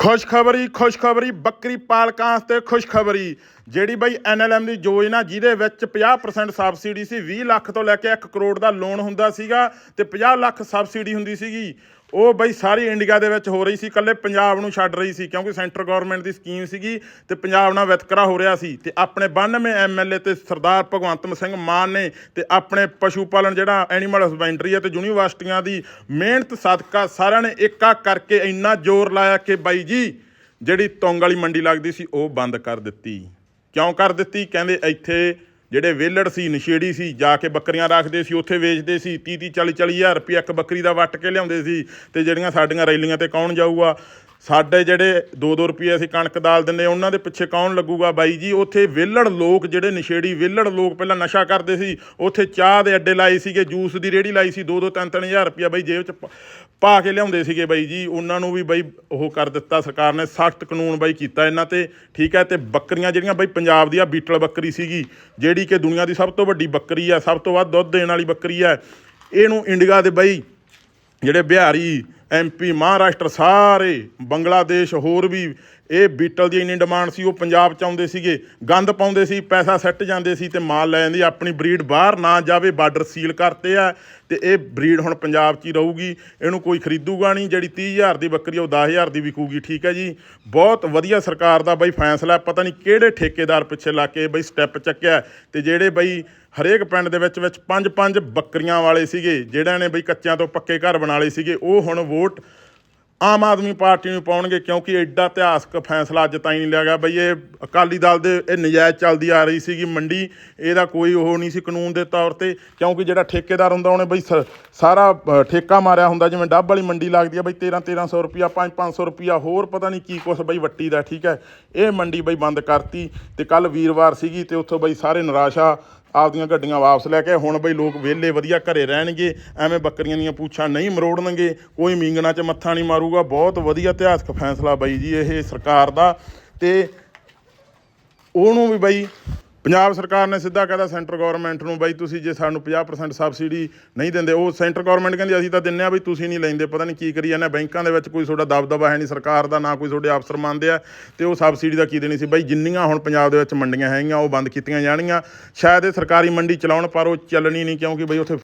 ਖੁਸ਼ਖਬਰੀ ਖੁਸ਼ਖਬਰੀ, ਬੱਕਰੀ ਪਾਲਕਾਂ ਵਾਸਤੇ ਖੁਸ਼ਖਬਰੀ, ਜਿਹੜੀ ਬਈ ਐਨਐਲਐਮ ਦੀ ਯੋਜਨਾ, ਜਿਹਦੇ ਵਿੱਚ 50% ਸਬਸਿਡੀ ਸੀ 20 ਲੱਖ ਤੋਂ ਲੈ ਕੇ 1 ਕਰੋੜ ਦਾ ਲੋਨ ਹੁੰਦਾ ਸੀਗਾ ਤੇ 50 ਲੱਖ ਸਬਸਿਡੀ ਹੁੰਦੀ ਸੀਗੀ। ਉਹ ਬਈ ਸਾਰੀ ਇੰਡੀਆ ਦੇ ਵਿੱਚ ਹੋ ਰਹੀ ਸੀ, ਇਕੱਲੇ ਪੰਜਾਬ ਨੂੰ ਛੱਡ ਰਹੀ ਸੀ, ਕਿਉਂਕਿ ਸੈਂਟਰ ਗਵਰਨਮੈਂਟ ਦੀ ਸਕੀਮ ਸੀਗੀ ਤੇ ਪੰਜਾਬ ਨਾਲ ਵਿਤਕਰਾ ਹੋ ਰਿਹਾ ਸੀ ਤੇ ਆਪਣੇ 92 ਐਮਐਲਏ ਤੇ ਸਰਦਾਰ ਭਗਵੰਤ ਸਿੰਘ ਮਾਨ ਨੇ ਤੇ ਆਪਣੇ ਪਸ਼ੂ ਪਾਲਣ ਜਿਹੜਾ ਐਨੀਮਲ ਹਸਬੈਂਡਰੀ ਹੈ ਤੇ ਯੂਨੀਵਰਸਿਟੀਆਂ ਦੀ ਮਿਹਨਤ, ਸਦਕਾ ਸਾਰਿਆਂ ਨੇ ਏਕਾ ਕਰਕੇ ਇੰਨਾ ਜ਼ੋਰ ਲਾਇਆ ਕਿ ਬਾਈ ਜੀ ਜਿਹੜੀ ਤੋਂਗ ਵਾਲੀ ਮੰਡੀ ਲੱਗਦੀ ਸੀ, ਉਹ ਬੰਦ ਕਰ ਦਿੱਤੀ। ਕਿਉਂ ਕਰ ਦਿੱਤੀ? ਕਹਿੰਦੇ ਇੱਥੇ ਜਿਹੜੇ ਵੇਲੜ ਸੀ, ਨਸ਼ੇੜੀ ਸੀ, ਜਾ ਕੇ ਬੱਕਰੀਆਂ ਰੱਖਦੇ ਸੀ, ਉੱਥੇ ਵੇਚਦੇ ਸੀ 30 30 40 40 ਹਜ਼ਾਰ ਰੁਪਏ ਇੱਕ ਬੱਕਰੀ ਦਾ ਵੱਟ ਕੇ ਲਿਆਉਂਦੇ ਸੀ ਤੇ ਜਿਹੜੀਆਂ ਸਾਡੀਆਂ ਰੈਲੀਆਂ ਤੇ ਕੌਣ ਜਾਊਗਾ? ਸਾਡੇ ਜਿਹੜੇ 2-2 ਰੁਪਏ ਅਸੀਂ ਕਣਕ ਦਾਲ ਦਿੰਦੇ ਉਹਨਾਂ ਦੇ ਪਿੱਛੇ ਕੌਣ ਲੱਗੂਗਾ ਬਾਈ ਜੀ? ਉੱਥੇ ਵੇਲੜ ਲੋਕ ਜਿਹੜੇ ਨਸ਼ੇੜੀ ਵੇਲੜ ਲੋਕ ਪਹਿਲਾਂ ਨਸ਼ਾ ਕਰਦੇ ਸੀ, ਉੱਥੇ ਚਾਹ ਦੇ ਅੱਡੇ ਲਾਏ ਸੀਗੇ, ਜੂਸ ਦੀ ਰੇੜੀ ਲਾਈ ਸੀ 2-2 3-3 ਹਜ਼ਾਰ ਰੁਪਏ ਬਾਈ ਜੇਬ 'ਚ ਪਾ ਕੇ ਲਿਆਉਂਦੇ ਸੀਗੇ ਬਾਈ ਜੀ। ਉਹਨਾਂ ਨੂੰ ਵੀ ਬਾਈ ਉਹ ਕਰ ਦਿੱਤਾ ਸਰਕਾਰ ਨੇ, ਸਖਤ ਕਾਨੂੰਨ ਬਾਈ ਕੀਤਾ ਇਹਨਾਂ ਤੇ, ਠੀਕ ਹੈ? ਤੇ ਬੱਕਰੀਆਂ ਜਿਹੜੀਆਂ ਬਾਈ ਪੰਜਾਬ ਦੀ ਆ ਬੀਟਲ ਬੱਕਰੀ ਸੀਗੀ, ਜਿਹੜੀ ਕਿ ਦੁਨੀਆ ਦੀ ਸਭ ਤੋਂ ਵੱਡੀ ਬੱਕਰੀ ਆ, ਸਭ ਤੋਂ ਵੱਧ ਦੁੱਧ ਦੇਣ ਵਾਲੀ ਬੱਕਰੀ ਆ, ਇਹਨੂੰ ਇੰਡੀਆ ਦੇ ਬਾਈ ਜਿਹੜੇ ਬਿਹਾਰੀ ਐਮਪੀ ਮਹਾਰਾਸ਼ਟਰ ਸਾਰੇ ਬੰਗਲਾਦੇਸ਼ ਹੋਰ ਵੀ ਇਹ ਬੀਟਲ ਦੀ ਇੰਨੀ ਡਿਮਾਂਡ ਸੀ ਉਹ ਪੰਜਾਬ ਚ ਆਉਂਦੇ ਸੀਗੇ ਗੰਦ ਪਾਉਂਦੇ ਸੀ ਪੈਸਾ ਸੱਟ ਜਾਂਦੇ ਸੀ ਤੇ ਮਾਲ ਲੈ ਜਾਂਦੀ ਆਪਣੀ ਬਰੀਡ ਬਾਹਰ ਨਾ ਜਾਵੇ ਬਾਰਡਰ ਸੀਲ ਕਰਤੇ ਆ ਤੇ ਇਹ ਬਰੀਡ ਹੁਣ ਪੰਜਾਬ 'ਚ ਹੀ ਰਹੂਗੀ ਇਹਨੂੰ ਕੋਈ ਖਰੀਦੂਗਾ ਨਹੀਂ ਜਿਹੜੀ 30000 ਦੀ ਬੱਕਰੀ ਆ, ਉਹ 10000 ਦੀ ਵਿਕੂਗੀ ਠੀਕ ਹੈ ਜੀ। ਬਹੁਤ ਵਧੀਆ ਸਰਕਾਰ ਦਾ ਬਈ ਫੈਸਲਾ ਪਤਾ ਨਹੀਂ ਕਿਹੜੇ ਠੇਕੇਦਾਰ ਪਿੱਛੇ ਲਾ ਕੇ ਬਈ ਸਟੈਪ ਚੱਕਿਆ ਤੇ ਜਿਹੜੇ ਬਈ ਹਰੇਕ ਪਿੰਡ ਦੇ ਵਿੱਚ ਵਿੱਚ ਪੰਜ ਪੰਜ ਬੱਕਰੀਆਂ ਵਾਲੇ ਸੀਗੇ, ਜਿਹੜਿਆਂ ਨੇ ਬਈ ਕੱਚਿਆਂ ਤੋਂ ਪੱਕੇ ਘਰ ਬਣਾ ਲਏ ਸੀਗੇ। ਉਹ ਹੁਣ ਵੋਟ ਆਮ ਆਦਮੀ ਪਾਰਟੀ ਨੂੰ ਪਾਉਣਗੇ ਕਿਉਂਕਿ ਐਡਾ ਇਤਿਹਾਸਕ ਫੈਸਲਾ ਅੱਜ ਤਾਈਂ ਨਹੀਂ ਲਿਆ ਗਿਆ। ਬਈ ਇਹ ਅਕਾਲੀ ਦਲ ਦੇ ਇਹ ਨਜਾਇਜ਼ ਚੱਲਦੀ ਆ ਰਹੀ ਸੀਗੀ ਮੰਡੀ, ਇਹਦਾ ਕੋਈ ਉਹ ਨਹੀਂ ਸੀ ਕਾਨੂੰਨ ਦੇ ਤੌਰ ਤੇ, ਕਿਉਂਕਿ ਜਿਹੜਾ ਠੇਕੇਦਾਰ ਹੁੰਦਾ ਉਹਨੇ ਬਈ ਸ- ਸਾਰਾ ਠੇਕਾ ਮਾਰਿਆ ਹੁੰਦਾ, ਜਿਵੇਂ ਡੱਬ ਵਾਲੀ ਮੰਡੀ ਲੱਗਦੀ ਆ ਬਈ 13 1300 ਰੁਪਿਆ 5 500 ਰੁਪਿਆ ਹੋਰ ਪਤਾ ਨਹੀਂ ਕੀ ਕੁਛ ਬਈ ਵੱਟੀ ਦਾ, ਠੀਕ ਹੈ। ਇਹ ਮੰਡੀ ਬਈ ਬੰਦ ਕਰਤੀ ਤੇ ਕੱਲ ਵੀਰਵਾਰ ਸੀਗੀ ਤੇ ਉੱਥੋਂ ਬਈ ਸਾਰੇ ਨਿਰਾਸ਼ਾ ਆਪਦੀਆਂ ਗੱਡੀਆਂ ਵਾਪਸ ਲੈ ਕੇ ਹੁਣ ਬਈ ਲੋਕ ਵਿਹਲੇ ਵਧੀਆ ਘਰੇ ਰਹਿਣਗੇ, ਐਵੇਂ ਬੱਕਰੀਆਂ ਦੀਆਂ ਪੂਛਾਂ ਨਹੀਂ ਮਰੋੜਨਗੇ, ਕੋਈ ਮੀਂਗਣਾ 'ਚ ਮੱਥਾ ਨਹੀਂ ਮਾਰੂਗਾ। ਬਹੁਤ ਵਧੀਆ ਇਤਿਹਾਸਕ ਫੈਸਲਾ ਬਈ ਜੀ ਇਹ ਸਰਕਾਰ ਦਾ ਤੇ ਉਹਨੂੰ ਵੀ ਬਈ ਪੰਜਾਬ ਸਰਕਾਰ ਨੇ ਸਿੱਧਾ ਕਹਦਾ ਸੈਂਟਰ ਗਵਰਨਮੈਂਟ ਨੂੰ ਬਈ ਤੁਸੀਂ ਜੇ ਸਾਨੂੰ 50% ਸਬਸਿਡੀ ਨਹੀਂ ਦਿੰਦੇ, ਉਹ ਸੈਂਟਰ ਗਵਰਨਮੈਂਟ ਕਹਿੰਦੀ ਅਸੀਂ ਤਾਂ ਦਿੰਨੇ ਆ ਬਈ ਤੁਸੀਂ ਨਹੀਂ ਲੈਂਦੇ, ਪਤਾ ਨਹੀਂ ਕੀ ਕਰੀ ਜਾਂਦੇ ਬੈਂਕਾਂ ਦੇ ਵਿੱਚ ਕੋਈ ਤੁਹਾਡਾ ਦਬਦਬਾ ਹੈ ਨਹੀਂ, ਸਰਕਾਰ ਦਾ ਨਾ ਕੋਈ ਤੁਹਾਡੇ ਅਫਸਰ ਮੰਨਦੇ ਆ, ਤੇ ਉਹ ਸਬਸਿਡੀ ਦਾ ਕੀ ਦੇਣੀ ਸੀ? ਬਈ ਜਿੰਨੀਆਂ ਹੁਣ ਪੰਜਾਬ ਦੇ ਵਿੱਚ ਮੰਡੀਆਂ ਹੈਗੀਆਂ, ਉਹ ਬੰਦ ਕੀਤੀਆਂ ਜਾਣਗੀਆਂ, ਸ਼ਾਇਦ ਇਹ ਸਰਕਾਰੀ ਮੰਡੀ ਚਲਾਉਣ ਪਰ ਉਹ ਚੱਲਣੀ ਨਹੀਂ, ਕਿਉਂਕਿ ਬਈ ਉੱਥੇ